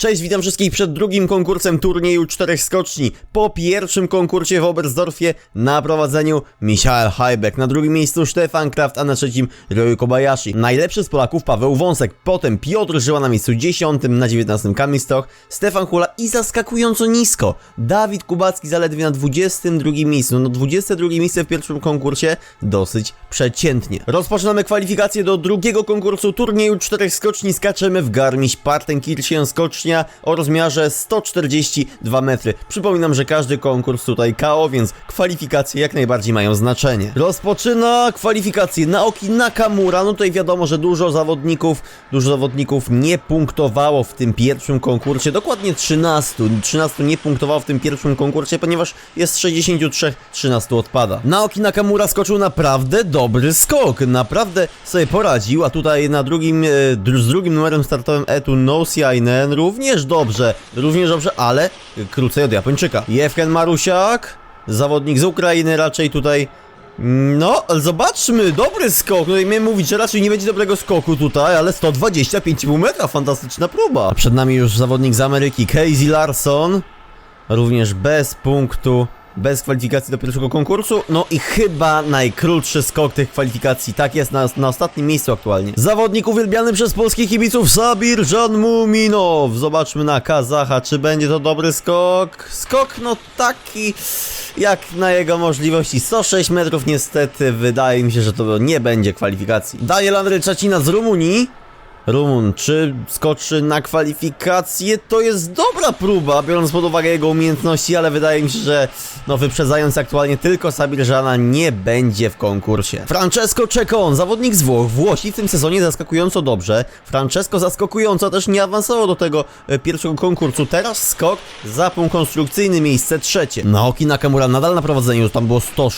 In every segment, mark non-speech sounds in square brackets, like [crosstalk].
Cześć, witam wszystkich przed drugim konkursem turnieju czterech skoczni. Po pierwszym konkursie w Oberstdorfie na prowadzeniu Michael Hajbek, na drugim miejscu Stefan Kraft, a na trzecim Ryoyu Kobayashi. Najlepszy z Polaków Paweł Wąsek, potem Piotr Żyła na miejscu 10, na 19 Kamil Stoch, Stefan Hula i zaskakująco nisko Dawid Kubacki zaledwie na 22 miejscu. No 22 miejsce w pierwszym konkursie dosyć przeciętnie. Rozpoczynamy kwalifikacje do drugiego konkursu turnieju czterech skoczni. Skaczemy w Garmisch Partenkirchen skocznia o rozmiarze 142 metry. Przypominam, że każdy konkurs tutaj KO, więc kwalifikacje jak najbardziej mają znaczenie. Rozpoczyna kwalifikacje Naoki Nakamura. No tutaj wiadomo, że dużo zawodników, dużo zawodników nie punktowało w tym pierwszym konkursie. Dokładnie 13. 13 nie punktowało w tym pierwszym konkursie, ponieważ jest 63, 13 odpada. Naoki Nakamura skoczył naprawdę dobry skok. Naprawdę sobie poradził, a tutaj na drugim, e, z drugim numerem startowym Etu Nosiainen również dobrze, również dobrze, ale krócej od Japończyka. Jewken Marusiak, zawodnik z Ukrainy raczej tutaj no, zobaczmy, dobry skok. No i miałem mówić, że raczej nie będzie dobrego skoku tutaj, ale 125,5 metra, fantastyczna próba. Przed nami już zawodnik z Ameryki, Casey Larson. Również bez punktu, bez kwalifikacji do pierwszego konkursu. No i chyba najkrótszy skok tych kwalifikacji. Tak jest na, na ostatnim miejscu aktualnie. Zawodnik uwielbiany przez polskich kibiców Sabir Janmuminow. Zobaczmy na Kazacha, czy będzie to dobry skok. Skok, no taki jak na jego możliwości. 106 metrów niestety. Wydaje mi się, że to nie będzie kwalifikacji. Daniel Andrzej Czacina z Rumunii. Rumun, czy skoczy na kwalifikacje? To jest dobra próba, biorąc pod uwagę jego umiejętności, ale wydaje mi się, że no wyprzedzając aktualnie tylko Sabirzana nie będzie w konkursie. Francesco Cecon, zawodnik z Włoch, Włosi w tym sezonie zaskakująco dobrze. Francesco zaskakująco też nie awansował do tego e, pierwszego konkursu. Teraz skok za punkt konstrukcyjny, miejsce trzecie. Naoki Nakamura nadal na prowadzeniu, tam było, 100,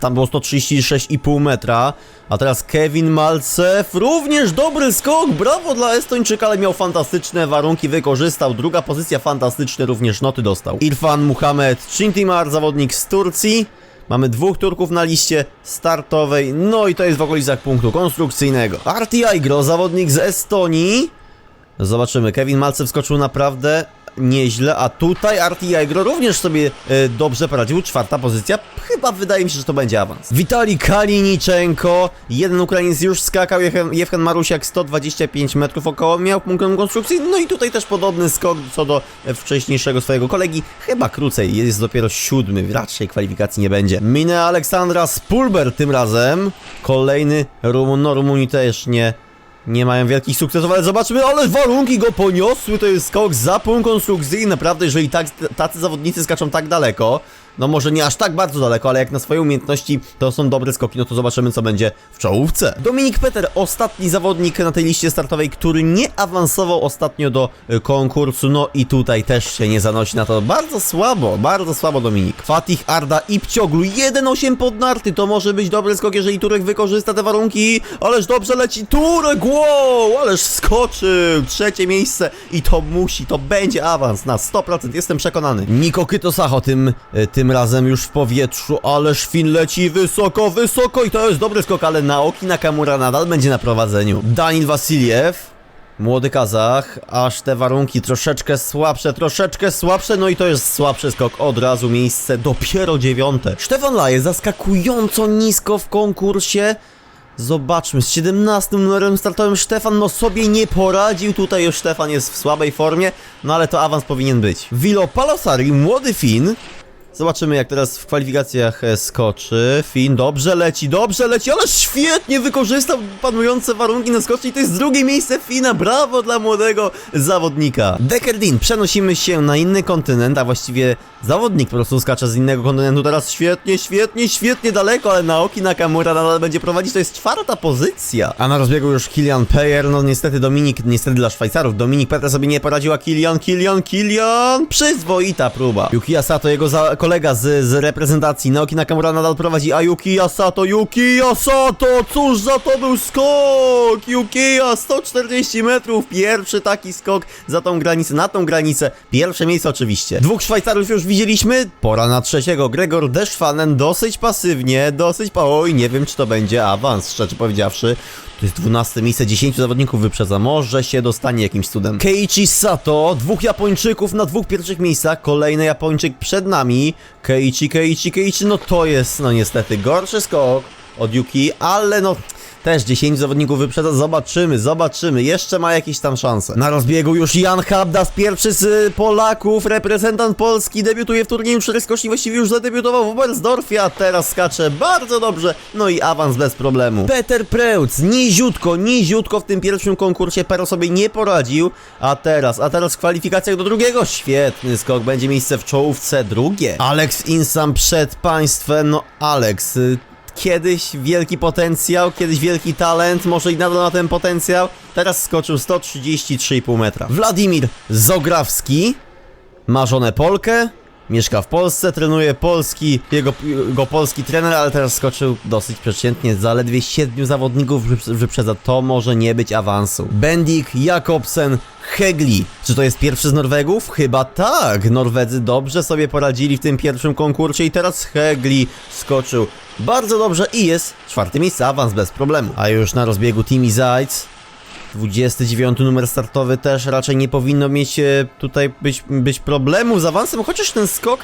tam było 136,5 metra. A teraz Kevin Malcew, również dobry skok, brawo dla Estończyka, ale miał fantastyczne warunki, wykorzystał. Druga pozycja, fantastyczne również noty dostał. Irfan Muhammed Cintimar, zawodnik z Turcji. Mamy dwóch Turków na liście startowej, no i to jest w okolicach punktu konstrukcyjnego. Arti Aigro, zawodnik z Estonii. Zobaczymy, Kevin Malcew skoczył naprawdę nieźle, a tutaj Arti Aigro również sobie e, dobrze poradził. Czwarta pozycja, chyba wydaje mi się, że to będzie awans. Witali Kaliniczenko, jeden Ukrainiec już skakał, Jewchen, Marusiak 125 metrów około, miał punkt konstrukcji, no i tutaj też podobny skok co do e, wcześniejszego swojego kolegi, chyba krócej, jest dopiero siódmy, raczej kwalifikacji nie będzie. Minę Aleksandra Spulber tym razem, kolejny Rumun, no Rumuni też nie nie mają wielkich sukcesów, ale zobaczmy, ale warunki go poniosły, to jest skok za punkt konstrukcji, naprawdę jeżeli tak, tacy zawodnicy skaczą tak daleko, no może nie aż tak bardzo daleko, ale jak na swoje umiejętności to są dobre skoki, no to zobaczymy co będzie w czołówce. Dominik Peter, ostatni zawodnik na tej liście startowej, który nie awansował ostatnio do y, konkursu, no i tutaj też się nie zanosi na to bardzo słabo, bardzo słabo Dominik. Fatih Arda i Pcioglu, 1,8 pod narty, to może być dobry skok, jeżeli Turek wykorzysta te warunki, ależ dobrze leci Turek, wow, ależ skoczył, trzecie miejsce i to musi, to będzie awans na 100%, jestem przekonany. Niko Kytosacho tym, y, razem już w powietrzu, ależ Fin leci wysoko, wysoko i to jest dobry skok, ale Naoki Nakamura nadal będzie na prowadzeniu. Danil Wasiliew. Młody Kazach, aż te warunki troszeczkę słabsze, troszeczkę słabsze, no i to jest słabszy skok, od razu miejsce dopiero dziewiąte. Stefan Laje zaskakująco nisko w konkursie. Zobaczmy, z 17 numerem startowym Stefan no sobie nie poradził, tutaj już Stefan jest w słabej formie, no ale to awans powinien być. Vilo Palosari, młody Fin, Zobaczymy jak teraz w kwalifikacjach e, skoczy. Fin dobrze leci, dobrze leci, ale świetnie wykorzystał panujące warunki na skoczni. To jest drugie miejsce Fina, brawo dla młodego zawodnika. Dekerdin, przenosimy się na inny kontynent, a właściwie zawodnik po prostu skacze z innego kontynentu. Teraz świetnie, świetnie, świetnie daleko, ale Naoki Nakamura nadal będzie prowadzić. To jest czwarta pozycja. A na rozbiegu już Kilian Peyer, no niestety Dominik, niestety dla Szwajcarów. Dominik Petra sobie nie poradziła. Kilian, Kilian, Kilian, przyzwoita próba. Yuki Asato, jego za kolega z, z reprezentacji. Naoki Nakamura nadal prowadzi, a Yuki Asato, Yuki Asato, cóż za to był skok! Yuki 140 metrów, pierwszy taki skok za tą granicę, na tą granicę. Pierwsze miejsce oczywiście. Dwóch Szwajcarów już widzieliśmy, pora na trzeciego. Gregor Deschwanen dosyć pasywnie, dosyć. Oj, nie wiem czy to będzie awans, szczerze powiedziawszy. To jest 12 miejsce, 10 zawodników wyprzedza. Może się dostanie jakimś cudem. Keiichi Sato, dwóch Japończyków na dwóch pierwszych miejscach. Kolejny Japończyk przed nami. Keiichi, Keiichi, Keiichi. No to jest, no niestety, gorszy skok od Yuki, ale no... Też 10 zawodników wyprzedza, zobaczymy, zobaczymy, jeszcze ma jakieś tam szanse. Na rozbiegu już Jan Habdas, pierwszy z Polaków, reprezentant Polski, debiutuje w turnieju 4 skoczni, właściwie już zadebiutował w Oberstdorfie, a teraz skacze bardzo dobrze, no i awans bez problemu. Peter Preutz, niziutko, niziutko w tym pierwszym konkursie, Pero sobie nie poradził, a teraz, a teraz w kwalifikacjach do drugiego, świetny skok, będzie miejsce w czołówce drugie. Alex Insam przed państwem, no Alex, y, kiedyś wielki potencjał, kiedyś wielki talent, może i nadal ma ten potencjał. Teraz skoczył 133,5 metra. Władimir Zograwski ma żonę Polkę, mieszka w Polsce, trenuje polski, jego, jego polski trener, ale teraz skoczył dosyć przeciętnie, zaledwie 7 zawodników wyprze- wyprzedza, to może nie być awansu. Bendik, Jakobsen, Hegli. Czy to jest pierwszy z Norwegów? Chyba tak. Norwedzy dobrze sobie poradzili w tym pierwszym konkursie i teraz Hegli skoczył bardzo dobrze i jest czwarte miejsce, awans bez problemu. A już na rozbiegu Timi Zajc 29 numer startowy też raczej nie powinno mieć e, tutaj być, być problemu z awansem, chociaż ten skok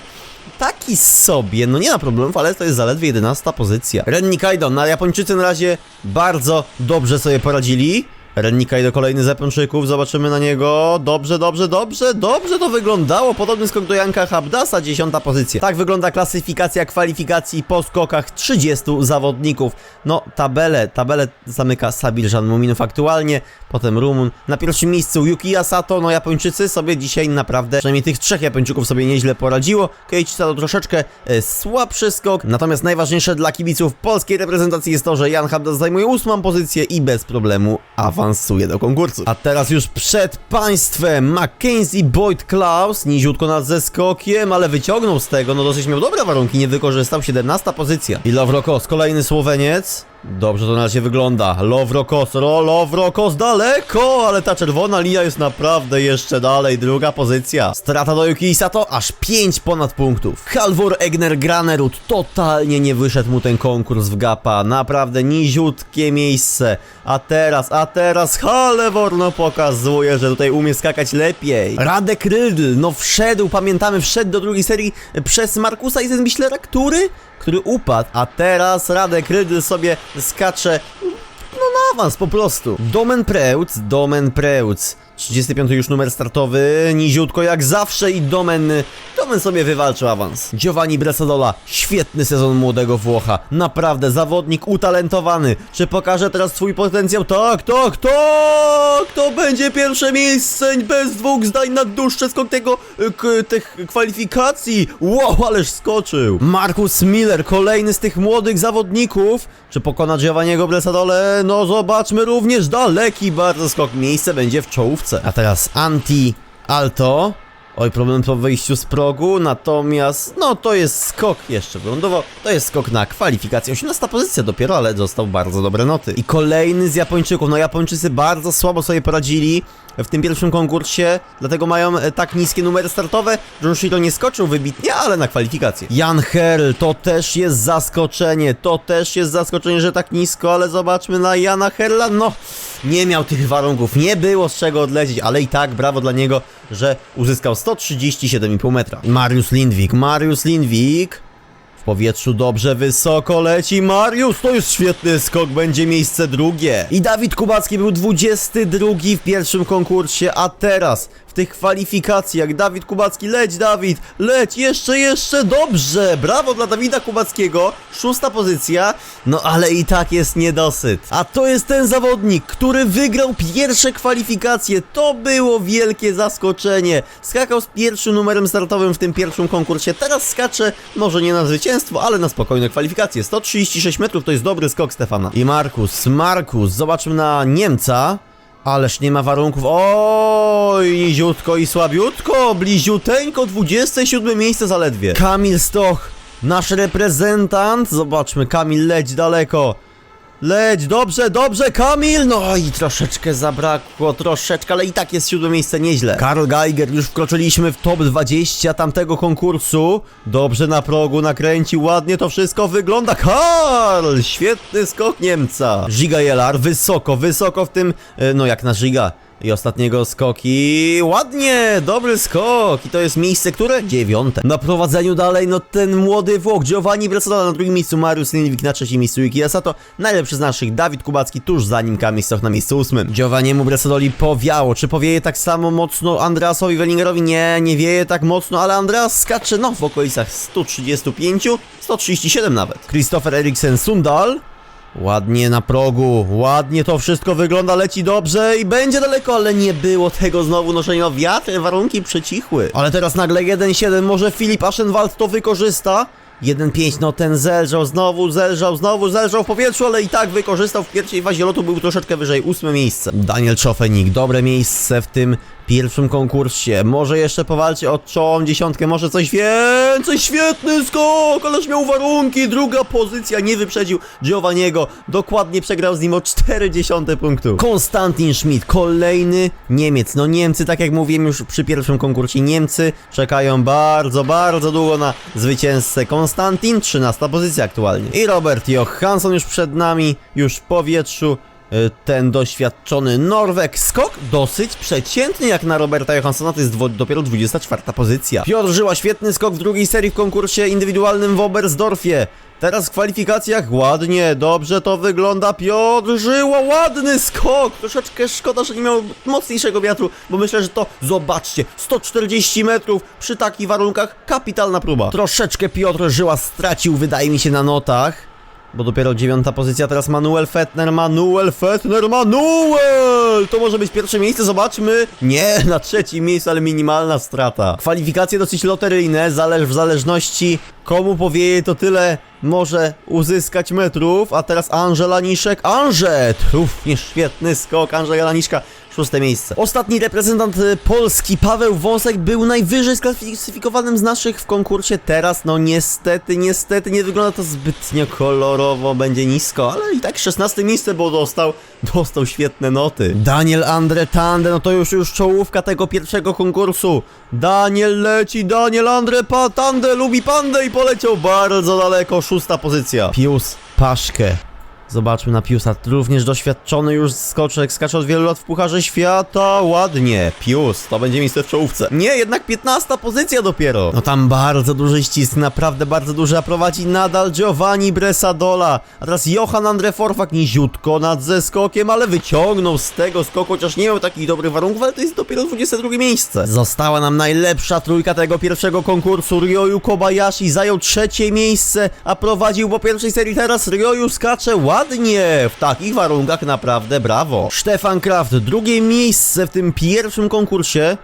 taki sobie, no nie ma problemów, ale to jest zaledwie 11 pozycja. Ren Nikaido, na Japończycy na razie bardzo dobrze sobie poradzili. Ren Nikaido kolejny z Japończyków, zobaczymy na niego. Dobrze, dobrze, dobrze, dobrze to wyglądało. Podobny skok do Janka Habdasa, 10 pozycja. Tak wygląda klasyfikacja kwalifikacji po skokach 30 zawodników. No, tabelę, tabelę zamyka Sabir Jan Muminów aktualnie, potem Rumun. Na pierwszym miejscu Yuki Sato, no Japończycy sobie dzisiaj naprawdę, przynajmniej tych trzech Japończyków sobie nieźle poradziło. Keiichi Sato troszeczkę e, słabszy skok, natomiast najważniejsze dla kibiców polskiej reprezentacji jest to, że Jan Habdas zajmuje ósmą pozycję i bez problemu awansuje do konkursu. A teraz już przed państwem Mackenzie Boyd Klaus, niziutko nad ze skokiem, ale wyciągnął z tego, no dosyć miał dobre warunki, nie wykorzystał, 17 pozycja. I Lowrokos, kolejny Słoweniec. Dobrze to na razie wygląda. Lowrokos, ro, daleko, ale ta czerwona linia jest naprawdę jeszcze dalej. Druga pozycja. Strata do Yuki Sato, aż 5 ponad punktów. Halvor Egner Granerud, totalnie nie wyszedł mu ten konkurs w gapa. Naprawdę niziutkie miejsce. A teraz, a teraz Halvor no pokazuje, że tutaj umie skakać lepiej. Radek Rydl, no wszedł, pamiętamy, wszedł do drugiej serii przez Markusa Eisenbichlera, który który upadł, a teraz Radek Rydl sobie skacze no na awans po prostu. Domen Preutz, Domen Preutz. 35 już numer startowy, niziutko jak zawsze i Domen, Domen sobie wywalczył awans. Giovanni Bresadola, świetny sezon młodego Włocha, naprawdę zawodnik utalentowany. Czy pokaże teraz swój potencjał? Tak, tak, tak! To będzie pierwsze miejsce bez dwóch zdań na dłuższe skok tego, y, tych kwalifikacji. Wow, ależ skoczył. Markus Miller, kolejny z tych młodych zawodników. Czy pokona Giovanniego Bresadole? No zobaczmy również daleki bardzo skok. Miejsce będzie w czołówce. A teraz Anti Alto. Oj, problem po wyjściu z progu, natomiast no to jest skok jeszcze wylądował. To jest skok na kwalifikację. 18 pozycja dopiero, ale dostał bardzo dobre noty. I kolejny z Japończyków. No Japończycy bardzo słabo sobie poradzili w tym pierwszym konkursie, dlatego mają e, tak niskie numery startowe. Junshiro nie skoczył wybitnie, ale na kwalifikację. Jan Herl, to też jest zaskoczenie, to też jest zaskoczenie, że tak nisko, ale zobaczmy na Jana Herla, no nie miał tych warunków, nie było z czego odlecieć, ale i tak brawo dla niego, że uzyskał 137,5 metra. Mariusz Lindwik, Mariusz Lindwik w powietrzu dobrze wysoko leci Mariusz, to jest świetny skok, będzie miejsce drugie. I Dawid Kubacki był 22 w pierwszym konkursie, a teraz tych kwalifikacjach Dawid Kubacki, leć Dawid, leć, jeszcze, jeszcze, dobrze, brawo dla Dawida Kubackiego, szósta pozycja, no ale i tak jest niedosyt. A to jest ten zawodnik, który wygrał pierwsze kwalifikacje, to było wielkie zaskoczenie. Skakał z pierwszym numerem startowym w tym pierwszym konkursie, teraz skacze, może nie na zwycięstwo, ale na spokojne kwalifikacje. 136 metrów to jest dobry skok Stefana. I Markus, Markus, zobaczmy na Niemca. Ależ nie ma warunków. Oj, niziutko i słabiutko, bliziuteńko, 27 miejsce zaledwie. Kamil Stoch, nasz reprezentant. Zobaczmy, Kamil leć daleko. Leć, dobrze, dobrze, Kamil! No i troszeczkę zabrakło, troszeczkę, ale i tak jest siódme miejsce nieźle. Karl Geiger, już wkroczyliśmy w top 20 tamtego konkursu. Dobrze na progu nakręcił, ładnie to wszystko wygląda. Karl! Świetny skok Niemca. Giga Jelar, wysoko, wysoko w tym, e, no jak na Giga. I ostatniego skoki. Ładnie, dobry skok. I to jest miejsce, które? Dziewiąte. Na prowadzeniu dalej, no ten młody Włoch, Giovanni Bressola na drugim miejscu, Mariusz Lindwik na trzecim miejscu, Yuki Asato. Najlepszy z naszych, Dawid Kubacki, tuż za nim Kamil na miejscu ósmym. Giovanniemu Bressololi powiało. Czy powieje tak samo mocno Andreasowi Wellingerowi? Nie, nie wieje tak mocno, ale Andreas skacze, no, w okolicach 135, 137 nawet. Christopher Eriksen Sundal. Ładnie na progu, ładnie to wszystko wygląda, leci dobrze i będzie daleko, ale nie było tego znowu noszenia no wiatr, warunki przecichły. Ale teraz nagle 1-7, może Filip Aschenwald to wykorzysta? 1-5, no ten zelżał, znowu zelżał, znowu zelżał w powietrzu, ale i tak wykorzystał w pierwszej fazie lotu, był troszeczkę wyżej, ósme miejsce. Daniel Czofenik, dobre miejsce w tym pierwszym konkursie. Może jeszcze powalczy o czołą dziesiątkę, może coś więcej. Świetny skok, ależ miał warunki. Druga pozycja, nie wyprzedził Giovanniego. Dokładnie przegrał z nim o 40 punktu. Konstantin Schmidt, kolejny Niemiec. No Niemcy, tak jak mówiłem już przy pierwszym konkursie, Niemcy czekają bardzo, bardzo długo na zwycięzcę. Konstantin, 13 pozycja aktualnie. I Robert Johansson już przed nami, już w powietrzu ten doświadczony Norweg. Skok dosyć przeciętny jak na Roberta Johanssona, to jest dopiero 24 pozycja. Piotr Żyła, świetny skok w drugiej serii w konkursie indywidualnym w Oberstdorfie. Teraz w kwalifikacjach ładnie, dobrze to wygląda. Piotr Żyła, ładny skok! Troszeczkę szkoda, że nie miał mocniejszego wiatru, bo myślę, że to, zobaczcie, 140 metrów przy takich warunkach, kapitalna próba. Troszeczkę Piotr Żyła stracił, wydaje mi się, na notach. Bo dopiero dziewiąta pozycja, teraz Manuel Fettner, Manuel Fettner, Manuel! To może być pierwsze miejsce, zobaczmy. Nie, [laughs] na trzecim miejscu, ale minimalna strata. Kwalifikacje dosyć loteryjne, zależ w zależności komu powieje, to tyle może uzyskać metrów. A teraz Angela Niszek, Anżet! Uff, nie świetny skok, Angela Laniszka. Szóste miejsce. Ostatni reprezentant y, Polski, Paweł Wąsek, był najwyżej sklasyfikowanym z naszych w konkursie. Teraz, no niestety, niestety nie wygląda to zbytnio kolorowo, będzie nisko, ale i tak 16 miejsce, bo dostał, [laughs] dostał świetne noty. Daniel Andre Tande, no to już, już czołówka tego pierwszego konkursu. Daniel leci, Daniel Andre Tande lubi pandę i poleciał bardzo daleko, szósta pozycja. Pius Paszkę. Zobaczmy na Piusa, również doświadczony już skoczek, skacze od wielu lat w Pucharze Świata, ładnie, Pius, to będzie miejsce w czołówce. Nie, jednak 15 pozycja dopiero. No tam bardzo duży ścisk, naprawdę bardzo duży, a prowadzi nadal Giovanni Bresadola. A teraz Johan Andre Forfak niziutko nad ze skokiem, ale wyciągnął z tego skoku, chociaż nie miał takich dobrych warunków, ale to jest dopiero 22 miejsce. Została nam najlepsza trójka tego pierwszego konkursu, Ryoyu Kobayashi zajął trzecie miejsce, a prowadził po pierwszej serii teraz Ryoyu skacze ładnie, w takich warunkach naprawdę brawo. Stefan Kraft, drugie miejsce w tym pierwszym konkursie.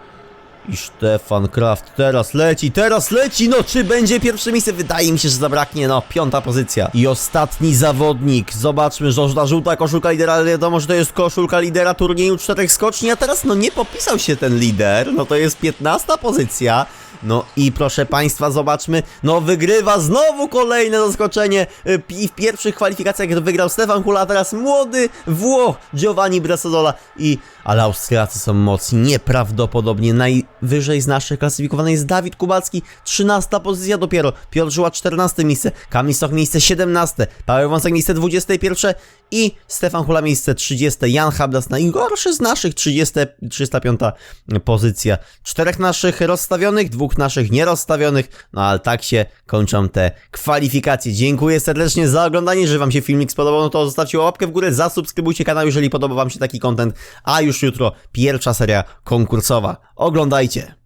I Stefan Kraft teraz leci, teraz leci, no czy będzie pierwsze miejsce? Wydaje mi się, że zabraknie, no piąta pozycja. I ostatni zawodnik, zobaczmy, żołta żółta koszulka lidera, ale wiadomo, że to jest koszulka lidera turnieju czterech skoczni, a teraz no nie popisał się ten lider, no to jest piętnastna pozycja. No i proszę Państwa, zobaczmy, no wygrywa znowu kolejne zaskoczenie y, i w pierwszych kwalifikacjach wygrał Stefan Hula, a teraz młody Włoch Giovanni Brassodola i... Ale Austriacy są mocni, nieprawdopodobnie, najwyżej z naszych klasyfikowanych jest Dawid Kubacki, 13 pozycja dopiero, Piotr Żyła 14 miejsce, Kamil Stoch miejsce 17, Paweł Wąsek miejsce 21 i Stefan Hula miejsce 30, Jan Habdas najgorszy z naszych 30, 305 pozycja. Czterech naszych rozstawionych, naszych nierozstawionych, no ale tak się kończą te kwalifikacje. Dziękuję serdecznie za oglądanie, jeżeli wam się filmik spodobał, no to zostawcie łapkę w górę, zasubskrybujcie kanał, jeżeli podoba wam się taki content, a już jutro pierwsza seria konkursowa. Oglądajcie!